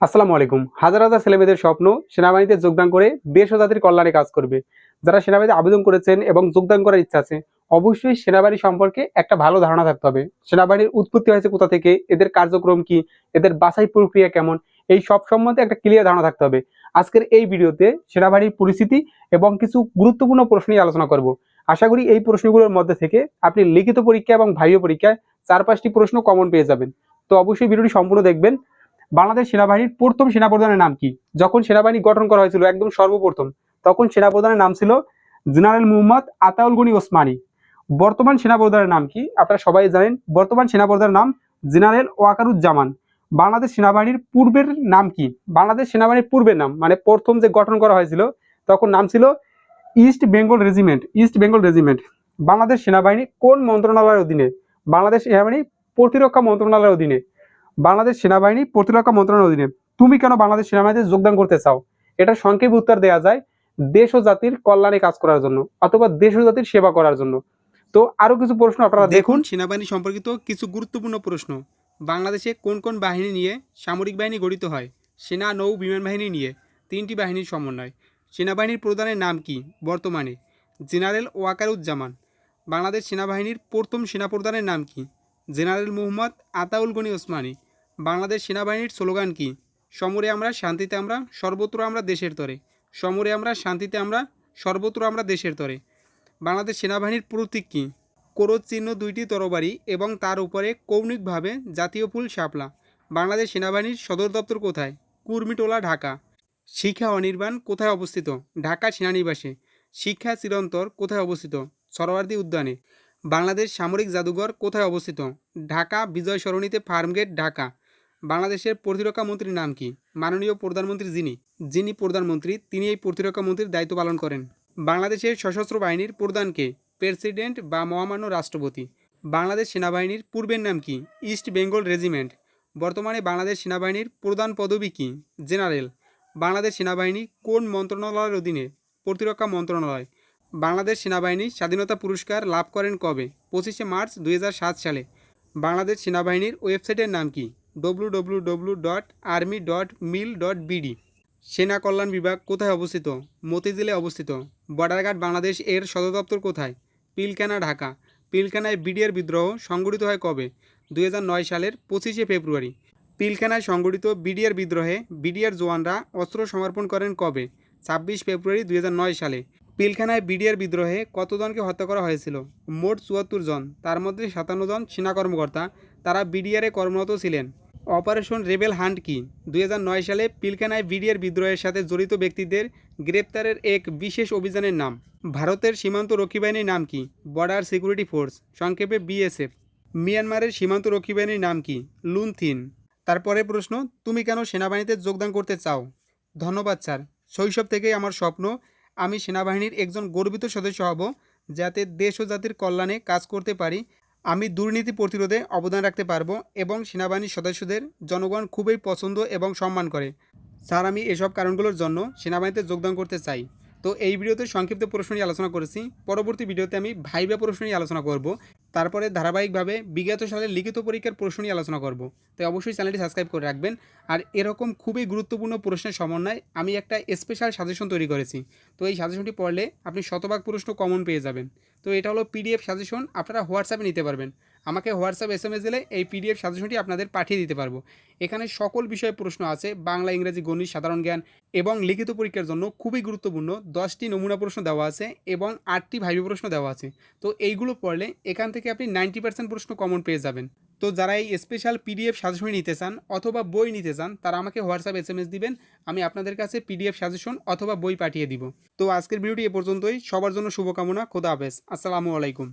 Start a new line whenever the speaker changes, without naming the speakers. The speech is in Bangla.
আসসালামু আলাইকুম। হাজার হাজার ছেলেমেয়েদের স্বপ্ন, সেনাবাহিনীতে যোগদান করে দেশ ও জাতির কল্যাণে কাজ করবে। যারা সেনাবাহিনীতে আবেদন করেছেন এবং যোগদান করার ইচ্ছা আছে, অবশ্যই সেনাবাহিনী সম্পর্কে একটা ভালো ধারণা থাকতে হবে। সেনাবাহিনীর উৎপত্তি হয়েছে কোথা থেকে, এদের কার্যক্রম কি, এদের বাছাই প্রক্রিয়া কেমন, এই সব সম্বন্ধে একটা ক্লিয়ার ধারণা থাকতে হবে। আজকের এই ভিডিওতে সেনাবাহিনীর পরিস্থিতি এবং কিছু গুরুত্বপূর্ণ প্রশ্ন নিয়ে আলোচনা করব। আশা করি এই প্রশ্নগুলোর মধ্যে থেকে আপনি লিখিত পরীক্ষা এবং ভাইও পরীক্ষায় চার পাঁচটি প্রশ্ন কমন পেয়ে যাবেন। তো অবশ্যই ভিডিওটি সম্পূর্ণ দেখবেন। বাংলাদেশ সেনাবাহিনীর প্রথম সেনাপ্রধানের নাম কি? যখন সেনাবাহিনী গঠন করা হয়েছিল একদম সর্বপ্রথম, তখন সেনাপ্রধানের নাম ছিল জেনারেল মুহম্মদ আতাউল গনি ওসমানী। বর্তমান সেনাপ্রধানের নাম কি? আপনারা সবাই জানেন, বর্তমান সেনাপ্রধানের নাম জেনারেল ওয়াকারুজ্জামান। বাংলাদেশ সেনাবাহিনীর পূর্বের নাম কি? বাংলাদেশ সেনাবাহিনীর পূর্বের নাম মানে প্রথম যে গঠন করা হয়েছিল, তখন নাম ছিল east Bengal regiment, east Bengal regiment. Bangladesh সেনাবাহিনী কোন মন্ত্রণালয়ের অধীনে? বাংলাদেশ সেনাবাহিনী প্রতিরক্ষা মন্ত্রণালয়ের অধীনে। বাংলাদেশ সেনাবাহিনী প্রতিরক্ষা মন্ত্রণালয়ের অধীনে। তুমি কেন বাংলাদেশ সেনাবাহিনীতে যোগদান করতে চাও? এটা সংক্ষেপ উত্তর দেওয়া যায়, দেশ ও জাতির কল্যাণে কাজ করার জন্য অথবা দেশ ও জাতির সেবা করার জন্য। তো আরও কিছু প্রশ্ন আপনারা দেখুন,
সেনাবাহিনী সম্পর্কিত কিছু গুরুত্বপূর্ণ প্রশ্ন। বাংলাদেশে কোন কোন বাহিনী নিয়ে সামরিক বাহিনী গঠিত হয়? সেনা, নৌ, বিমান বাহিনী নিয়ে। তিনটি বাহিনীর সমন্বয়। সেনাবাহিনীর প্রধানের নাম কি? বর্তমানে। জেনারেল ওয়াকারুজ্জামান। বাংলাদেশ সেনাবাহিনীর প্রথম সেনাপ্রধানের নাম কি? জেনারেল মোহাম্মদ আতাউল গনি ওসমানী। বাংলাদেশ সেনাবাহিনীর স্লোগান কি? সমরে আমরা শান্তিতে আমরা, সর্বত্র আমরা দেশের তরে। সমরে আমরা শান্তিতে আমরা, সর্বত্র আমরা দেশের তরে। বাংলাদেশ সেনাবাহিনীর প্রতীক কী? কোরজ চিহ্ন দুইটি তরবারি এবং তার উপরে কৌণিকভাবে জাতীয় ফুল শাপলা। বাংলাদেশ সেনাবাহিনীর সদর দপ্তর কোথায়? কুর্মিটোলা, ঢাকা। শিক্ষা অনির্বাণ কোথায় অবস্থিত? ঢাকা সেনানিবাসে। শিক্ষা চিরন্তর কোথায় অবস্থিত? সরোয়ার্দী উদ্যানে। বাংলাদেশ সামরিক জাদুঘর কোথায় অবস্থিত? ঢাকা বিজয় সরণিতে ফার্মগেট, ঢাকা। বাংলাদেশের প্রতিরক্ষা মন্ত্রীর নাম কি? মাননীয় প্রধানমন্ত্রী যিনি যিনি প্রধানমন্ত্রী, তিনি এই প্রতিরক্ষা মন্ত্রীর দায়িত্ব পালন করেন। বাংলাদেশের সশস্ত্র বাহিনীর প্রধানকে প্রেসিডেন্ট বা মহামান্য রাষ্ট্রপতি। বাংলাদেশ সেনাবাহিনীর পূর্বের নাম কি? East Bengal regiment. বর্তমানে বাংলাদেশ সেনাবাহিনীর প্রধান পদবী কি? জেনারেল। বাংলাদেশ সেনাবাহিনী কোন মন্ত্রণালয়ের অধীনে? প্রতিরক্ষা মন্ত্রণালয়। বাংলাদেশ সেনাবাহিনী স্বাধীনতা পুরস্কার লাভ করেন কবে? পঁচিশে মার্চ দুই হাজার সাত সালে। বাংলাদেশ সেনাবাহিনীর ওয়েবসাইটের নাম কি? W dot army dot mil dot BD সেনা কল্যাণ বিভাগ কোথায় অবস্থিত? মতিঝিলে অবস্থিত। বর্ডার গার্ড বাংলাদেশ এর সদর দপ্তর কোথায়? পিলখানা, ঢাকা। পিলখানায় বিডিআর বিদ্রোহ সংগঠিত হয় কবে? দু হাজার নয় সালের পঁচিশে ফেব্রুয়ারি। পিলখানায় সংগঠিত বিডিআর বিদ্রোহে বিডিআর জওয়ানরা অস্ত্র সমর্পণ করেন কবে? ছাব্বিশ ফেব্রুয়ারি দুই হাজার নয় সালে। পিলখানায় বিডিআর বিদ্রোহে কতজনকে হত্যা করা হয়েছিল? মোট চুয়াত্তর জন। তার মধ্যে সাতান্ন জন সেনা কর্মকর্তা। তারা বিডিআরে কর্মরত ছিলেন। অপারেশন রেবেল হান্ট কি? দুই হাজার নয় সালে পিলখানায় বিডিআর বিদ্রোহের সাথে জড়িত ব্যক্তিদের গ্রেপ্তারের এক বিশেষ অভিযানের নাম। ভারতের সীমান্ত রক্ষী বাহিনীর নাম কি? বর্ডার সিকিউরিটি ফোর্স সংক্ষেপে বিএসএফ মিয়ানমারের সীমান্ত রক্ষী বাহিনীর নাম কি? লুনথিন তারপরে প্রশ্ন, তুমি কেন সেনাবাহিনীতে যোগদান করতে চাও? ধন্যবাদ, স্যার। শৈশব থেকেই আমার স্বপ্ন, আমি সেনাবাহিনীর একজন গর্বিত সদস্য হব, যাতে দেশ ও জাতির কল্যাণে কাজ করতে পারি আমি দুর্নীতি প্রতিরোধে অবদান রাখতে পারব এবং সেনাবাহিনীর সদস্যদের জনগণ খুবই পছন্দ এবং সম্মান করে। স্যার, আমি এসব কারণগুলোর জন্য সেনাবাহিনীতে যোগদান করতে চাই। তো এই ভিডিওতে সংক্ষিপ্ত প্রশ্ন নিয়ে আলোচনা করেছি। পরবর্তী ভিডিওতে আমি ভাইবা প্রশ্ন নিয়ে আলোচনা করব। তারপরে ধারাবাহিকভাবে বিগত সালের লিখিত পরীক্ষার প্রশ্ন নিয়ে আলোচনা করব। তাই অবশ্যই চ্যানেলটি সাবস্ক্রাইব করে রাখবেন। আর এরকম খুবই গুরুত্বপূর্ণ প্রশ্নের সমন্বয়ে আমি একটা স্পেশাল সাজেশন তৈরি করেছি। তো এই সাজেশনটি পড়লে আপনি শতভাগ প্রশ্ন কমন পেয়ে যাবেন। তো এটা হলো পিডিএফ সাজেশন আপনারা হোয়াটসঅ্যাপে নিতে পারবেন। আমাকে হোয়াটসঅ্যাপ এস এম এস দিলে এই পিডিএফ সাজেশনটি আপনাদের পাঠিয়ে দিতে পারব। এখানে সকল বিষয়ে প্রশ্ন আছে, বাংলা, ইংরেজি, গণিত, সাধারণ জ্ঞান এবং লিখিত পরীক্ষার জন্য খুবই গুরুত্বপূর্ণ। দশটি নমুনা প্রশ্ন দেওয়া আছে এবং আটটি ভাইবি প্রশ্ন দেওয়া আছে। তো এইগুলো পড়লে এখান থেকে আপনি নাইনটি পার্সেন্ট প্রশ্ন কমন পেয়ে যাবেন। তো যারা এই স্পেশাল পিডিএফ সাজেশন নিতে চান অথবা বই নিতে চান, তারা আমাকে হোয়াটসঅ্যাপ এস এম এস দিবেন। আমি আপনাদের কাছে পিডিএফ সাজেশন অথবা বই পাঠিয়ে দিব। তো আজকের ভিডিওটি এ পর্যন্তই। সবার জন্য শুভকামনা। খোদা হাফেজ। আসসালামু আলাইকুম।